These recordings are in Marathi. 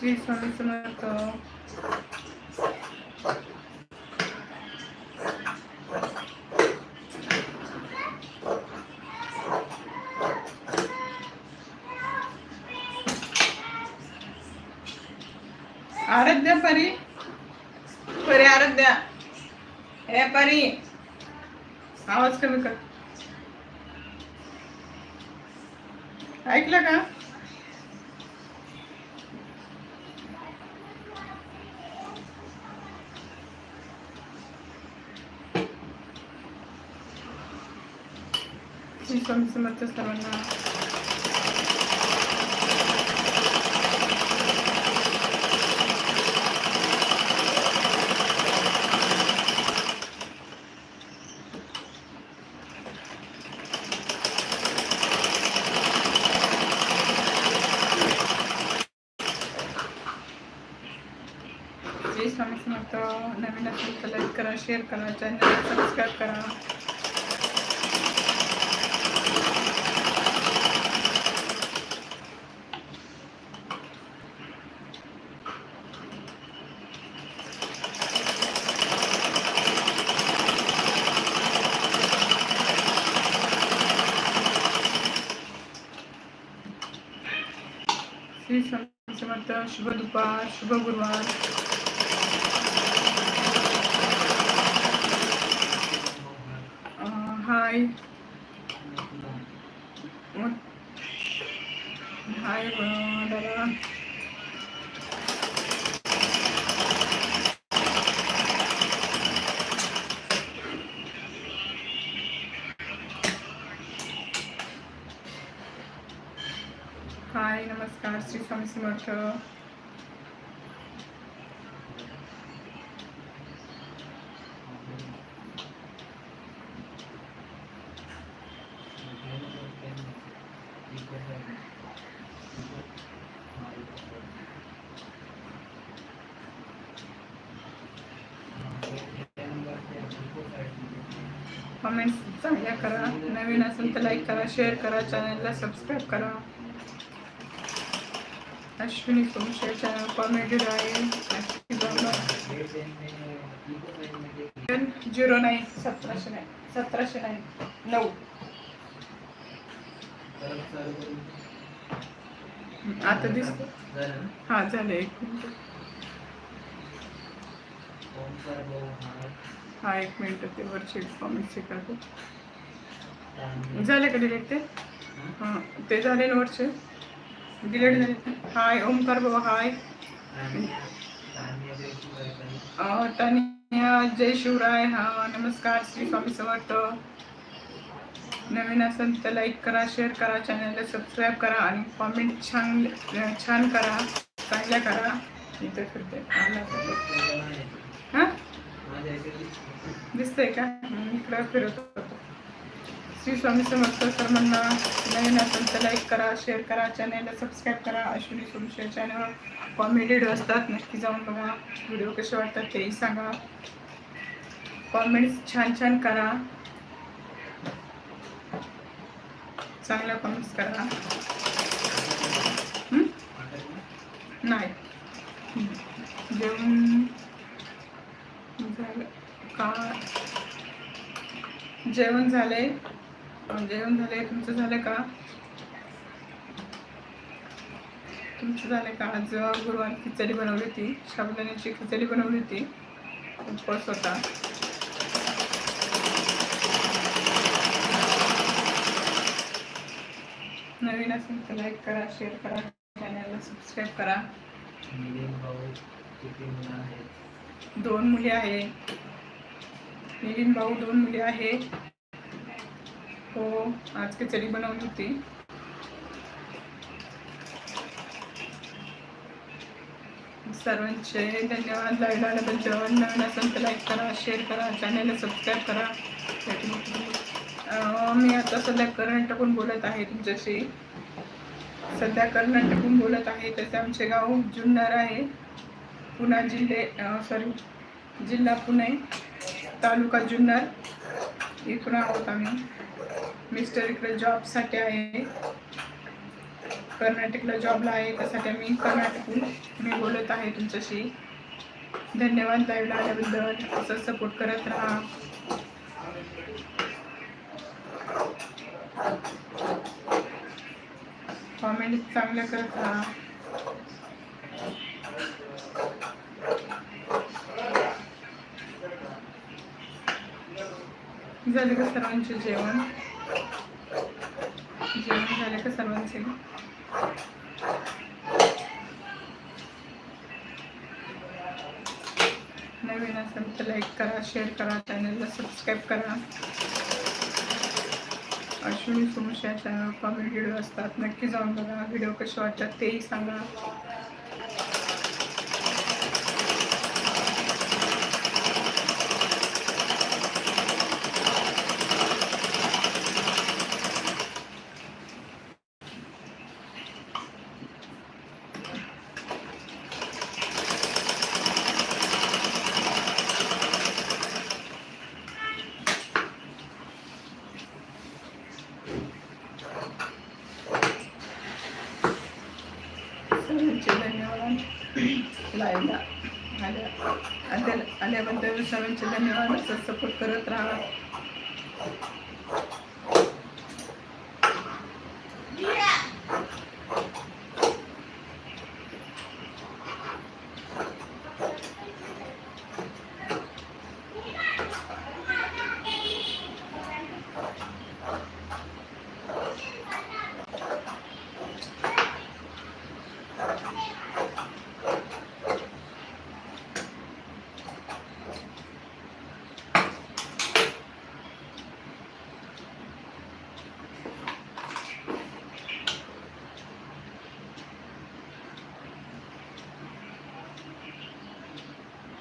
श्री स्वामी समर्थ आराध्या परी. परी आराध्या हे परी. आवाज कमी कर. ऐकलं का? स्वामी समर्थ सर्वांना श्री स्वामी समर्थ नवीन असेल तर लाईक करा शेअर करा चॅनल सबस्क्राईब करा श्री स्वामी समर्थ शुभ दुपार शुभ गुरुवार अं, हाय मग- हाय अं, दादा हाय नमस्कार श्री स्वामी समर्थ कमेंट्स चांगल्या करा. नवीन असेल तर लाईक करा शेअर करा चॅनलला सबस्क्राईब करा. अश्विनी तुमचे चॅनल कॉमेडी राहील झिरो नाईन सतराशे नाही सतराशे नाही नऊ. आता दिसत हा झालं एक मिनिट. हा एक मिनिट ते वरचे कॉमेंट्स हे करतो झाले का डिलेट ते? हां. ते झाले ना वरचे. डिलेट झाले हाय ओमकार बाबा हाय तानिया जय शिवराय हा नमस्कार श्री स्वामी समर्थ. नवीन असेल तर लाईक करा शेअर करा चॅनलला सबस्क्राईब करा आणि कॉमेंट छान छान करा चांगल्या करा. इथे फिरते. हां? दिसतंय. का? इकडं फिरत होतो. श्री स्वामी समर्थ सर्वांना नवीन असेल तर लाईक करा शेअर करा चॅनलला सबस्क्राईब करा. अश्विनी सोमशेर चॅनलवर कॉमेडी व्हिडिओ असतात. नक्की जाऊन बघा. व्हिडिओ कसे वाटतात तेही सांगा. कॉमेंट्स छान छान करा. चांगल्या कॉमेंट्स करा? नाही. जेवण झालं. का? जेवण झालंय. जेवण झालंय. तुमचं झालं का? तुमचं झालं का? आज गुरुवार खिचडी बनवली होती. शाबुदाण्याची खिचडी बनवली होती. उपवास होता. नवीन असेल तर लाईक करा शेअर करा चॅनलला सबस्क्राईब करा. दोन मुली आहे. मिलिंद भाऊ दोन मुली आहे हो आज खिचडी बनवली होती. सर्वांचे धन्यवाद लाईव्ह आल्याबद्दल नवीन असेल तर लाईक करा शेअर करा चॅनलला सबस्क्राईब करा. मी आता सध्या कर्नाटकहून बोलत आहे तुमच्याशी. सध्या कर्नाटकहून बोलत आहे तसे आमचे गाव जुन्नर आहे. पुणा जिल्हे सॉरी जिल्हा पुणे तालुका जुन्नर. इथून आहोत आम्ही. मिस्टर इकडे जॉबसाठी आहे. कर्नाटकला जॉबला आहे त्यासाठी मी कर्नाटकहून. मी बोलत आहे तुमच्याशी. धन्यवाद लाईव्हला आल्याबद्दल. असं सपोर्ट करत राहा. कॉमेंट चांगल्या करत राहा. झाले का सर्वांचे जेवण? जेवण झाले का सर्वांचे? नवीन असेल तर लाईक करा शेअर करा चॅनलला सबस्क्राईब करा. अश्विनी सुमुश चॅनल कॉमेडी व्हिडिओ असतात. नक्की जाऊन बघा. व्हिडिओ कसे वाटतात तेही सांगा सर्वांचे धन्यवाद लाईव्हला आल्या. आल्या आल्याबद्दल सर्वांचे धन्यवाद. सपोर्ट करत राहा.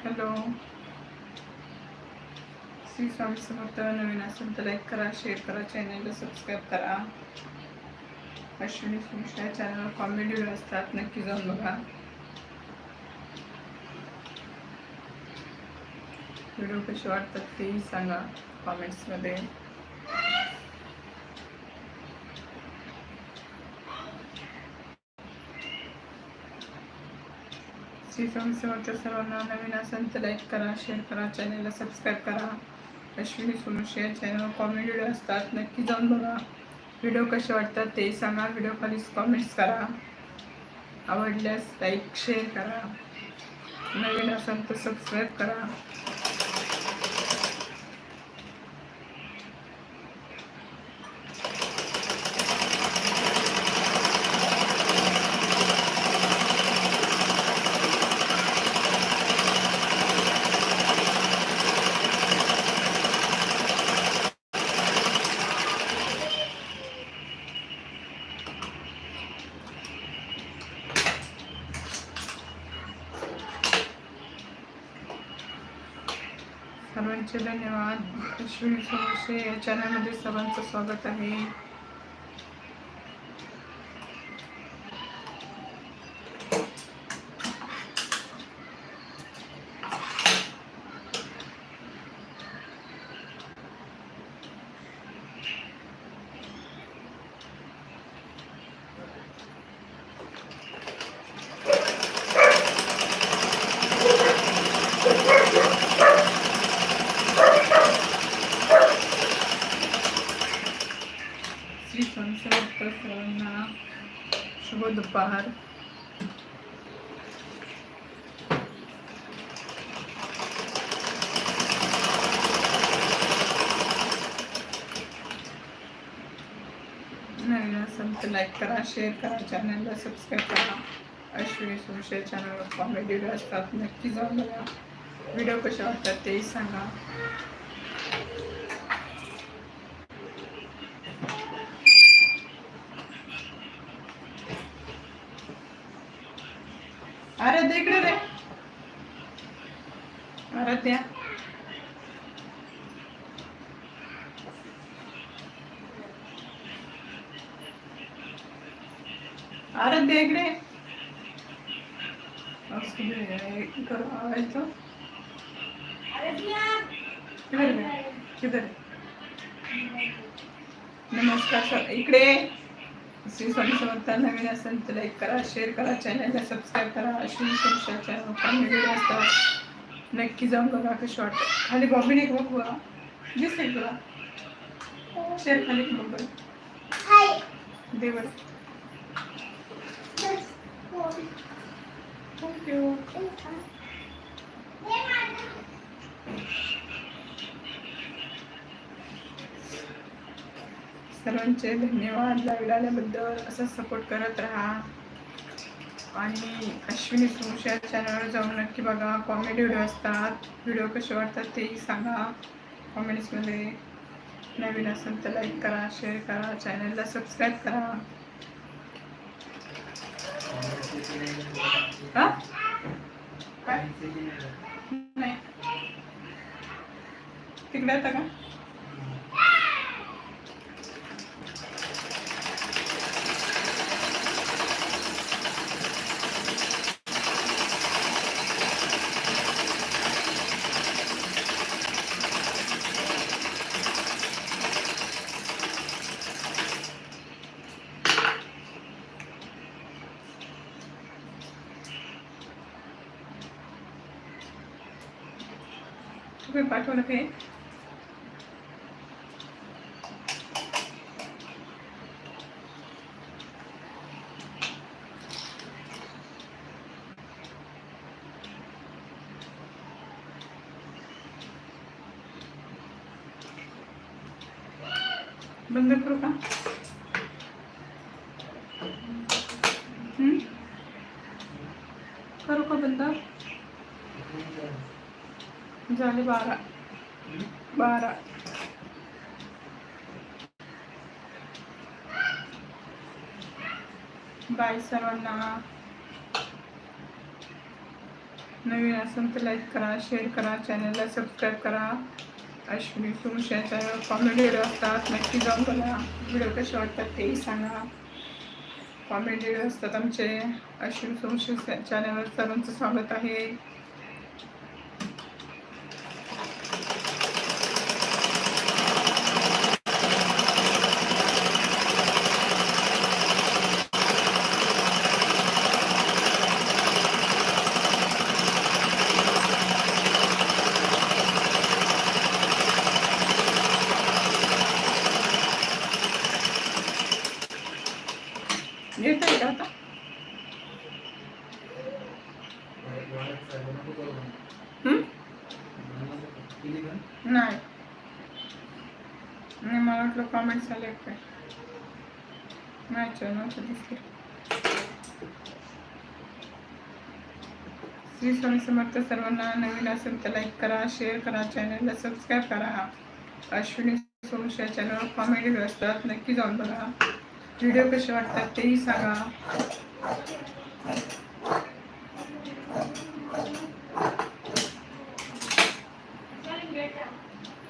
हॅलो श्री स्वामी समर्थ नवीन असेल तर लाईक करा शेअर करा चॅनलला सबस्क्राईब करा अश्विनी सुमशा चॅनलवर कॉमेडी व्हिडिओ असतात नक्की जाऊन बघा व्हिडिओ कसे वाटतात तेही सांगा कॉमेंट्समध्ये श्री स्वामी सर्वांना नवीन असेल तर लाईक करा शेअर करा चॅनलला सबस्क्राईब करा. अश्विनी सोनुशी या चॅनल कॉमेडी व्हिडिओ असतात नक्की जाऊन बघा. व्हिडिओ कसे वाटतात ते सांगा व्हिडिओ खाली कॉमेंट्स करा. आवडल्यास लाईक शेअर करा. नवीन असेल तर सबस्क्राईब करा. सर्वांचे धन्यवाद. श्री समोसे या चॅनलमध्ये सर्वांचं स्वागत आहे श्री स्वामी समर्थ सर्वांना शुभ नवीन असेल तर लाईक करा शेअर करा चॅनलला सबस्क्राईब करा. अश्विनी सुशे चॅनलवर कॉमेडी व्हिडिओ असतात नक्की जाऊन बघा. व्हिडिओ कसे वाटतात तेही सांगा. दे इकडे किधर है? है? नमस्कार सर. इकडे. श्री स्वामी समर्थ नवीन असेल तर लाईक करा शेअर करा चॅनलला सबस्क्राईब करा. अश्विनी सोमशा चॅनल कॉमेडी असतात. नक्की जाऊन बघा कशी वाटतं. खाली बॉम्बे एक बघ बघा दिसते तुला? शेअर खाली एक बघ बरं. दे बरं. थँक्यू सर्वांचे धन्यवाद लाईव्ह आल्याबद्दल असं सपोर्ट करत राहा. आणि अश्विनी सुमशा चॅनलवर जाऊन नक्की बघा. कॉमेडी व्हिडिओ असतात. व्हिडिओ कसे वाटतात तेही सांगा. कॉमेडीजमध्ये नवीन असेल तर लाईक करा शेअर करा. चॅनलला सबस्क्राईब करा. हा? काय? नाही. तिकडे येतं का? तुम्ही पाठवलं काय बंद करू का? हम्म? करू का बंद? झाले बारा. बारा. बाय सर्वांना नवीन असेल तर लाईक करा शेअर करा चॅनलला सबस्क्राईब करा. अश्विनी तुमच्या कॉमेडी व्हिडिओ असतात नक्की जाऊन बघा. व्हिडिओ कसे वाटतात तेही सांगा. कॉमेडी व्हिडिओ असतात आमचे. अश्विनी तुमच्या चॅनलवर सर्वांचं स्वागत आहे. येत आहे का आता? नाही. नाही मला वाटलं कॉमेंट्स आले काय नाही नव्हतं दिसले. श्री स्वामी समर्थ सर्वांना नवीन असेल तर लाईक करा शेअर करा चॅनलला सबस्क्राईब करा. अश्विनी सोमशा चॅनलवर कॉमेडी असतात नक्की जाऊन बघा. व्हिडिओ कसे वाटतात तेही सांगा.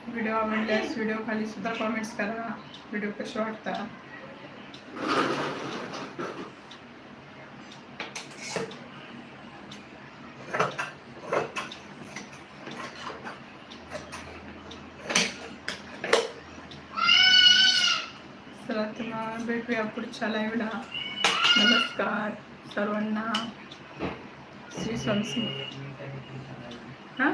व्हिडिओ आवडल्यास व्हिडिओ खाली सुद्धा कॉमेंट्स करा. व्हिडिओ कसे वाटतात? तुम्हाला भेटूया पुढच्या लाईव्हला नमस्कार सर्वांना श्री स्वामी हां